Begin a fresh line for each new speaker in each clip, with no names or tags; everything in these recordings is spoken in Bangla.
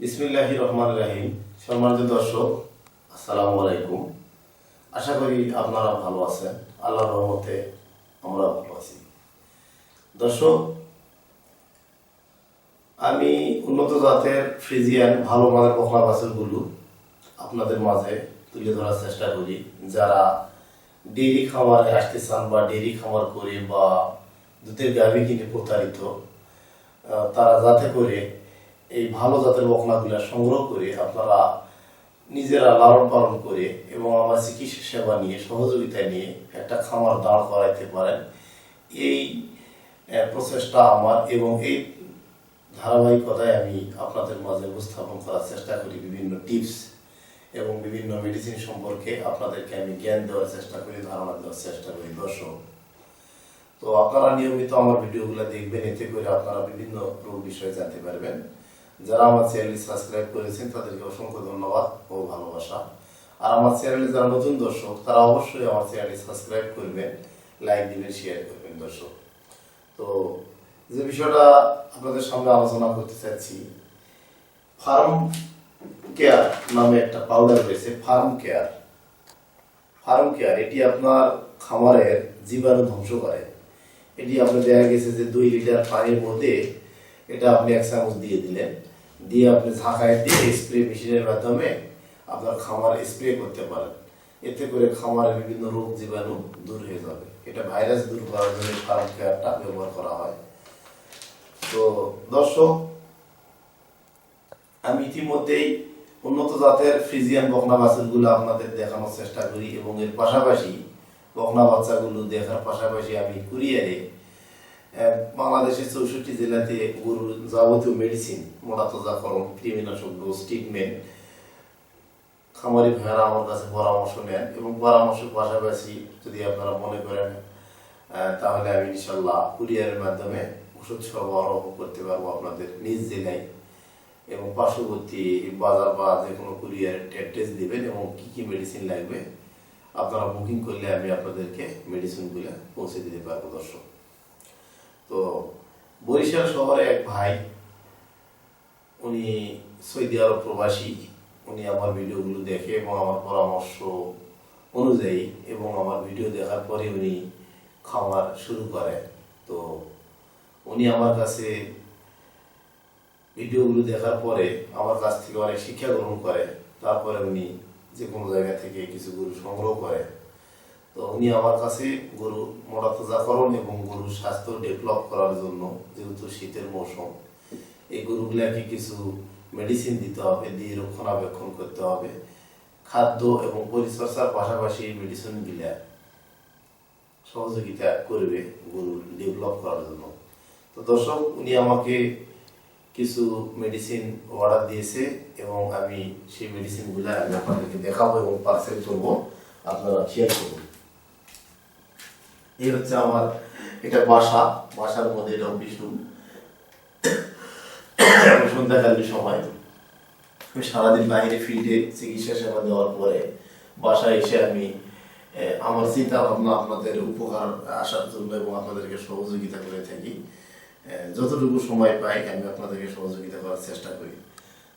বিসমিল্লাহি রহমান রাহিম। সম্মানিত দর্শক, আসসালামু আলাইকুম। আশা করি আপনারা ভালো আছেন। আল্লাহ রহমতে আমরা ভালো আছি। দর্শক, আমি উন্নত জাতের ফ্রিজিয়ান, ভালো মানের বকলা বাছুরগুলো আপনাদের মাঝে তুলে ধরার চেষ্টা করি। যারা ডেইরি খামারে আসতে চান বা ডেইরি খামার করে বা দুধের গাভী কিনে প্রতারিত তারা যাতে করে এই ভালো জাতের বকনাগুলা সংগ্রহ করে আপনারা নিজেরা লালন পালন করে এবং আমার চিকিৎসা সেবা নিয়ে, সহযোগিতা নিয়ে একটা খামার দাঁড় করাইতে পারেন। এই প্রচেষ্টা আমার এবং এই ধারাবাহিকতায় আমি আপনাদের মাঝে উপস্থাপন করার চেষ্টা করি বিভিন্ন টিপস এবং বিভিন্ন মেডিসিন সম্পর্কে। আপনাদেরকে আমি জ্ঞান দেওয়ার চেষ্টা করি, ধারণা দেওয়ার চেষ্টা করি, দর্শক। তো আপনারা নিয়মিত আমার ভিডিওগুলো দেখবেন, এতে করে আপনারা বিভিন্ন রোগ বিষয়ে জানতে পারবেন। যারা আমার চ্যানেল সাবস্ক্রাইব করেছেন তাদেরকে অসংখ্য ধন্যবাদ ও ভালোবাসা। আর আমার চ্যানেলে যারা নতুন দর্শক, তারা অবশ্যই আমার চ্যানেল সাবস্ক্রাইব করবেন, লাইক দিবেন শেয়ার করবেন দর্শক। তো যে বিষয়টা আপনাদের সামনে আলোচনা করতে চাচ্ছি, ফার্ম কেয়ার নামে একটা পাউডার রয়েছে, ফার্ম কেয়ার। ফার্ম কেয়ার, এটি আপনার খামারের জীবাণু ধ্বংস করে। এটি আপনার দেখা গেছে যে দুই লিটার পানির মধ্যে এটা আপনি এক চামচ দিয়ে দিলেন। দিয়ে আপনি ঝাঁকায় দিয়ে স্প্রে মেশিনের মাধ্যমে আপনার খামার স্প্রে করতে পারেন। এতে করে খামারের বিভিন্ন রোগ জীবাণু দূর হয়ে যাবে। এটা ভাইরাস দূর করার জন্য ফার্ম কেয়ারটা ব্যবহার করা হয়। তো দর্শক, আমি ইতিমধ্যেই উন্নত জাতের ফ্রিজিয়ান বকনা বাছুরগুলো আপনাদের দেখানোর চেষ্টা করি এবং এর পাশাপাশি বকনা বাচ্চাগুলো দেখার পাশাপাশি আমি কুরিয়ারে বাংলাদেশের চৌষট্টি জেলাতে গরুর যাবতীয় মেডিসিন মোটা তাজাকরণ কৃমিনাশক ডোজ ট্রিটমেন্ট খামারি ভাইয়ারা আমার কাছে পরামর্শ নেন এবং পরামর্শের পাশাপাশি যদি আপনারা মনে করেন তাহলে আমি ইনশাল্লাহ কুরিয়ারের মাধ্যমে ওষুধ সরবরাহ করতে পারব আপনাদের নিজ জেলায় এবং পার্শ্ববর্তী বাজার বা যে কোনো কুরিয়ারের অ্যাড্রেস দিবেন এবং কি কি মেডিসিন লাগবে, আপনারা বুকিং করলে আমি আপনাদেরকে মেডিসিনগুলো পৌঁছে দিতে পারব, দর্শক। তো বরিশাল শহরে এক ভাই, উনি সৌদি আরব প্রবাসী, উনি আমার ভিডিওগুলো দেখে এবং আমার পরামর্শ অনুযায়ী এবং আমার ভিডিও দেখার পরে উনি খামার শুরু করে। তো উনি আমার কাছে ভিডিওগুলো দেখার পরে আমার কাছ থেকে অনেক শিক্ষা গ্রহণ করে। তারপরে উনি যে কোনো জায়গা থেকে কিছু গরু সংগ্রহ করে। তো উনি আমার কাছে গরু মোটাতাজাকরণ এবং গরুর স্বাস্থ্য ডেভেলপ করার জন্য, যেহেতু শীতের মৌসুম, এই গরুগুলাকে কিছু মেডিসিন দিতে হবে, দিয়ে রক্ষণাবেক্ষণ করতে হবে। খাদ্য এবং পরিচর্যার পাশাপাশি এই মেডিসিনগুলা সহযোগিতা করবে গরু ডেভেলপ করার জন্য। তো দর্শক, উনি আমাকে কিছু মেডিসিন অর্ডার দিয়েছে এবং আমি সেই মেডিসিনগুলো আমি আপনাদেরকে দেখাবো এবং পার্সেল করব। আপনারা শেয়ার করুন। এই হচ্ছে আমার, এটা বাসা, বাসার মধ্যে এটা সন্ধ্যাকালীন সময়। আমি সারাদিন বাইরে ফিল্ডে চিকিৎসা সেবা দেওয়ার পরে বাসায় এসে আমি আমার চিন্তা ভাবনা আপনাদের উপকার আসার জন্য এবং আপনাদেরকে সহযোগিতা করে থাকি। যতটুকু সময় পাই আমি আপনাদেরকে সহযোগিতা করার চেষ্টা করি।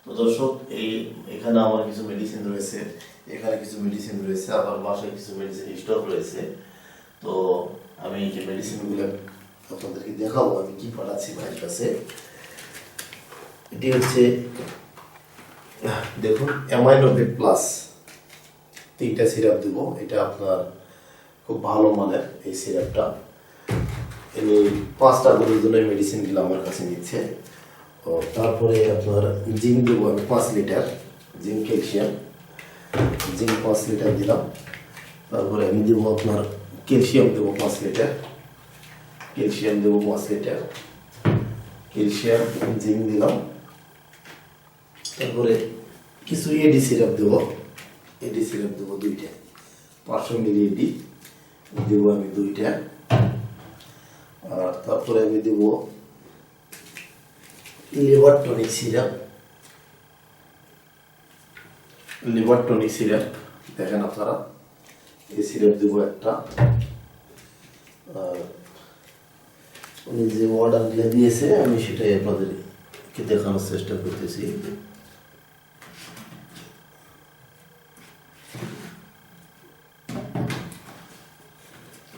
তো দর্শক, এই, এখানে আমার কিছু মেডিসিন রয়েছে, এখানে কিছু মেডিসিন রয়েছে, আবার বাসায় কিছু মেডিসিন স্টক রয়েছে। তো আমি যে মেডিসিনগুলো আপনাদেরকে দেখাবো, আমি কি পাঠাচ্ছি ভাইয়ের কাছে, এটি হচ্ছে, দেখুন অ্যামাইনোভেট প্লাস তিনটা সিরাপ দেবো, এটা আপনার খুব ভালো মানের এই সিরাপটা ইনি পাঁচটা গরুর জন্য মেডিসিনগুলো আমার কাছে নিচ্ছে। ও, তারপরে আপনার জিঙ্ক দেবো আমি পাঁচ লিটার, জিঙ্ক ক্যালসিয়াম। জিঙ্ক পাঁচ লিটার দিলাম। তারপরে আমি দেবো আপনার ক্যালসিয়াম দেবো পাঁচ লিটার ক্যালসিয়াম দেবো পাঁচ লিটার ক্যালসিয়াম জিঙ্ক দিলাম। তারপরে কিছু এডি সিরাপ দেবো। এডি সিরাপ দেবো দুইটা। পাঁচশো মিলি এডি দেবো আমি দুইটা। আর তারপরে আমি দেবো liver tonic syrup liver tonic syrup দেখেন আপনারা। এই সিলেট দেবো একটা উনি যে অর্ডার দিয়ে দিয়েছে আমি সেটাই আপনাদেরকে দেখানোর চেষ্টা করতেছি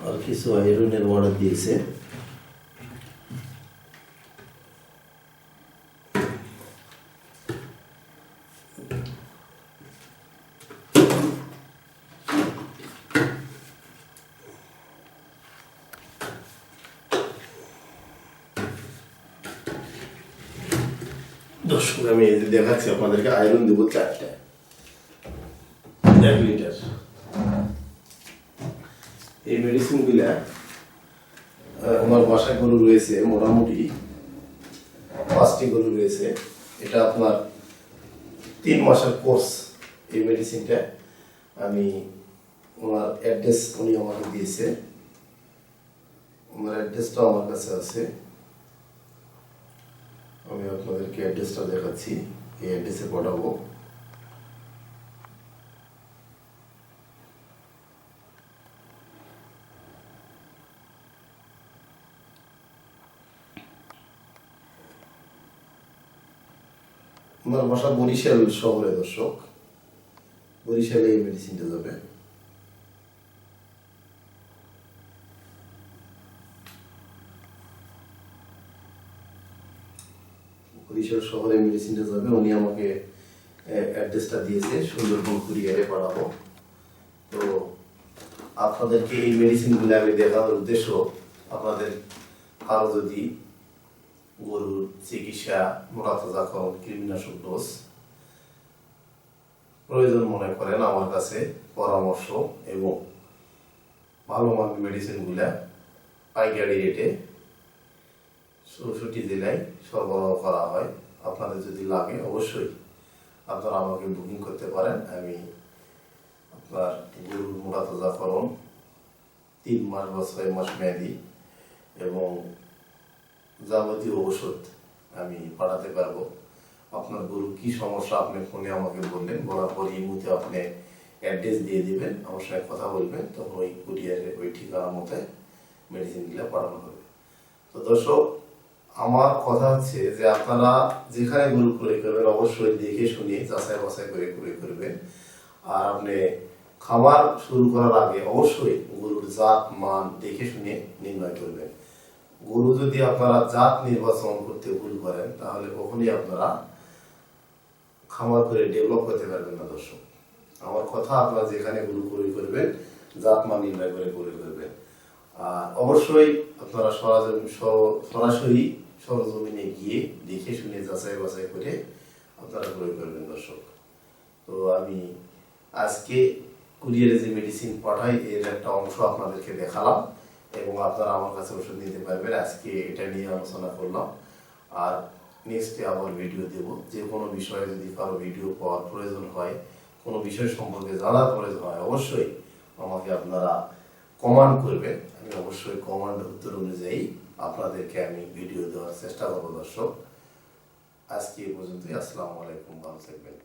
আর কিছু হিরোইনের অর্ডার দিয়েছে দর্শক আমি এই দেখাচ্ছি, আপনাদেরকে আয়রন দেবো চারটা। এক লিটার এই মেডিসিনগুলা আমার বাসায় গরু রয়েছে, মোটামুটি পাঁচটি গরু রয়েছে। এটা আপনার তিন মাসের কোর্স এই মেডিসিনটা আমি ওনার অ্যাড্রেস উনি আমাকে দিয়েছে। ওনার অ্যাড্রেসটাও আমার কাছে আছে। আমি আপনাদেরকে অ্যাড্রেসটা দেখাচ্ছি। এই অ্যাড্রেসে পাঠাবো। আমার বাসা বরিশাল শহরে, দর্শক। বরিশালে এই মেডিসিনটা যাবে। বরিশাল শহরে মেডিসিনটা যাবে উনি আমাকে অ্যাড্রেসটা দিয়েছে, সুন্দরবন কুরিয়ারে পাঠাবো। তো আপনাদেরকে এই মেডিসিনগুলো আমি দেখানোর উদ্দেশ্য, আপনাদের কারও যদি গরুর চিকিৎসা মোটাতাজাকরণ কৃমিনাশক ডোজ প্রয়োজন মনে করেন, আমার কাছে পরামর্শ এবং ভালো মানের মেডিসিনগুলা পাইকারি রেটে চৌষট্টি জেলায় সরবরাহ করা হয়। আপনাদের যদি লাগে, অবশ্যই আপনারা আমাকে বুকিং করতে পারেন। আমি আপনার গরুর মোটাতাজাকরণ তিন মাস বা ছয় মাস মেয়াদি এবং যাবতীয় ওষুধ আমি পাঠাতে পারব। আপনার গরু কি সমস্যা, আপনি ফোনে আমাকে বললেন। বলার পর এই মুহূর্তে আপনি অ্যাড্রেস দিয়ে দিবেন, আমার সঙ্গে কথা বলবেন। তখন ওই কুরিয়ারে ওই ঠিকানা মতে মেডিসিনগুলো পাঠানো হবে। তো দর্শক আমার কথা হচ্ছে যে আপনারা যেখানে গরু ক্রয় করবেন, অবশ্যই দেখে শুনে, যাচাই বাছাই করে ক্রয় করবেন। আর আপনি খামার শুরু করার আগে অবশ্যই গরুর জাত, মান দেখে শুনে নির্ণয় করবেন। গরু যদি আপনারা জাত নির্বাচন করতে ভুল করেন, তাহলে কখনই আপনারা খামার করে ডেভেলপ করতে পারবেন না, দর্শক। আমার কথা, আপনারা যেখানে গরু ক্রয় করবেন, জাত, মান নির্ণয় করে ক্রয় করবেন। আর অবশ্যই আপনারা সরাসরি সরজমিনে গিয়ে দেখে শুনে যাচাই বাছাই করে আপনারা ক্রয় করবেন দর্শক। তো আমি আজকে কুরিয়ারে যে মেডিসিন পাঠাই, এর একটা অংশ আপনাদেরকে দেখালাম এবং আপনারা আমার কাছে ওষুধ নিতে পারবেন। আজকে এটা নিয়ে আলোচনা করলাম। আর নেক্সটে আবার ভিডিও দেব। যে কোনো বিষয়ে যদি কারও ভিডিও পাওয়ার প্রয়োজন হয়, কোনো বিষয় সম্পর্কে জানার প্রয়োজন হয়, অবশ্যই আমাকে আপনারা কমান্ড করবেন। আমি অবশ্যই কমান্ড উত্তর অনুযায়ী আপনাদেরকে আমি ভিডিও দেওয়ার চেষ্টা করব দর্শক। আজকে এ পর্যন্তই আসসালামু আলাইকুম ভালো থাকবেন।